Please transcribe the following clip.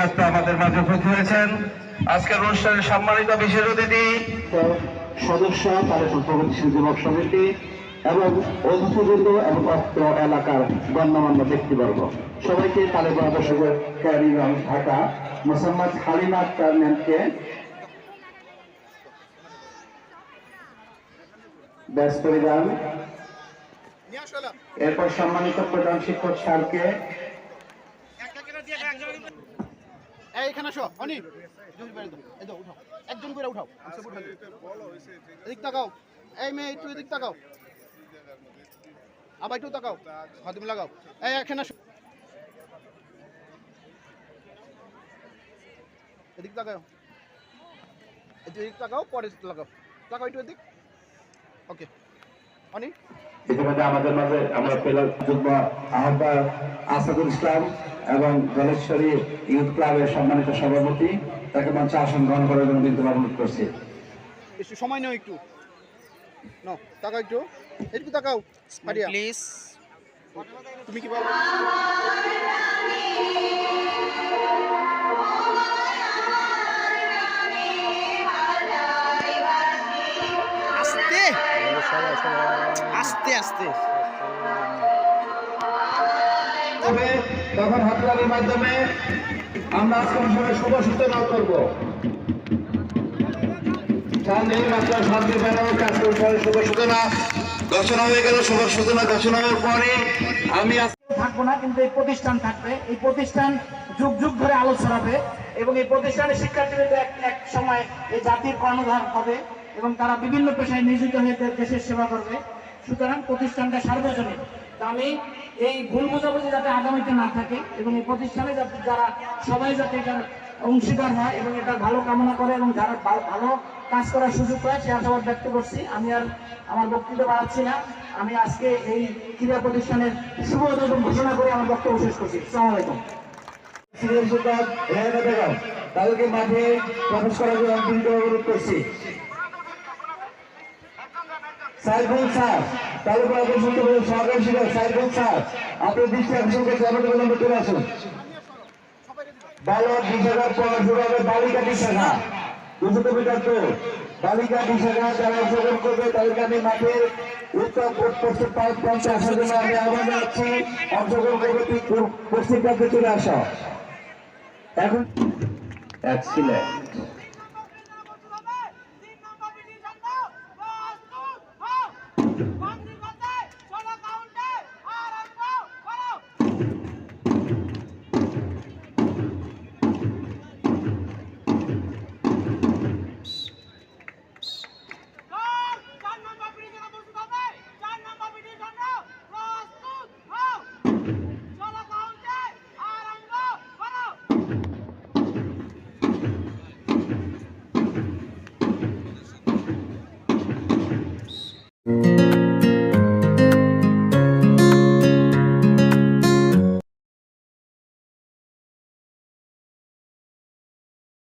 এইমাত্র আমাদের মাঝে উপস্থিত হয়েছেন। আজকের অনুষ্ঠানের সম্মানিত বিশেষ অতিথি সদস্য তাদের প্রগতিশীল যুবক সমিতি এবং অতিথিবৃন্দ এবং অত্র এলাকার গণ্যমান্য ব্যক্তিবর্গ। সবাইকে তালেবান আদর্শের ক্যারিগঞ্জ ঢাকা। মোসাম্মদ হালিমা আক্তার ম্যামকে ব্যাস পরিধান এরপর সম্মানিত প্রধান শিক্ষক স্যারকে এই এখানে আসো অনি। উঠাও। একজন করে উঠাও। আচ্ছা উঠাও। এদিক তাকাও। এই মেয়ে একটু এদিক তাকাও। আবার একটু তাকাও। হাত তুমি লাগাও। এই এখানে আসো। এদিক তাকাও। এদিক তাকাও পরে লাগাও। তাকাও একটু এদিক। ওকে। ইতিমধ্যে আমাদের মাঝে আমরা পেলাম যুগ্ম আহ্বায়ক আসাদুল ইসলাম এবং ধলেশ্বরী ইউথ ক্লাবের সম্মানিত সভাপতি। তাকে মঞ্চে আসন গ্রহণ করার জন্য কিন্তু অনুরোধ করছি। একটু সময় নাও একটু। নাও তাকাও একটু। একটু তাকাও প্লিজ তুমি কি বলো? আস্তে আস্তে। তবে তখন মাধ্যমে আমরা অনুষ্ঠানের শুভ সূচনা করব। সামনে মাত্র শান্তি ব্যানার কাজ অনুষ্ঠানের শুভ সূচনা। ঘোষণা হয়ে গেল শুভ সূচনা ঘোষণা হওয়ার পরে আমি থাকব না কিন্তু এই প্রতিষ্ঠান থাকবে। এই প্রতিষ্ঠান যুগ যুগ ধরে আলো ছড়াবে এবং এই প্রতিষ্ঠানের শিক্ষার্থীদের এক এক সময় এই জাতির কর্ণধার হবে। এবং তারা বিভিন্ন পেশায় নিয়োজিত হয়ে দেশের সেবা করবে। সুতরাং প্রতিষ্ঠানটা সার্বজনীন। আমি এই ভুল বোঝাবুঝি যাতে আগামীতে না থাকে এবং এই প্রতিষ্ঠানে যাতে যারা সবাই যাতে এটার অংশীদার হয় এবং এটা ভালো কামনা করে এবং যারা ভালো কাজ করার সুযোগ পায়, সে আশাবাদ ব্যক্ত করছি। আমি আর আমার বক্তব্য বাড়াচ্ছি না। আমি আজকে এই ক্রীড়া প্রতিষ্ঠানের শুভ উদ্বোধন ঘোষণা করে আমার বক্তব্য শেষ করছি। সালাম আলাইকুম। সিনিয়র শিক্ষক রেহানা তাদেরকে মাঠে প্রবেশ করার জন্য অনুরোধ করছি। সাইফুল স্যার তালুকা আকর্ষণ করে সহকারী শিক্ষক সাইফুল স্যার, আপনার দৃষ্টি আকর্ষণ করছে আমাদের বিলম্বে চলে আসুন। বালক বিশাখার পর শুরু হবে বালিকা বিশাখা দুশো মিটার তো বালিকা বিশাখা যারা অংশগ্রহণ করবে তাদেরকে আমি মাঠের উত্তর পশ্চিম পঞ্চে আসার জন্য আমি আহ্বান জানাচ্ছি। অংশগ্রহণ করবে তুই পশ্চিম প্রান্তে চলে আসা। এখন এক ছিলেন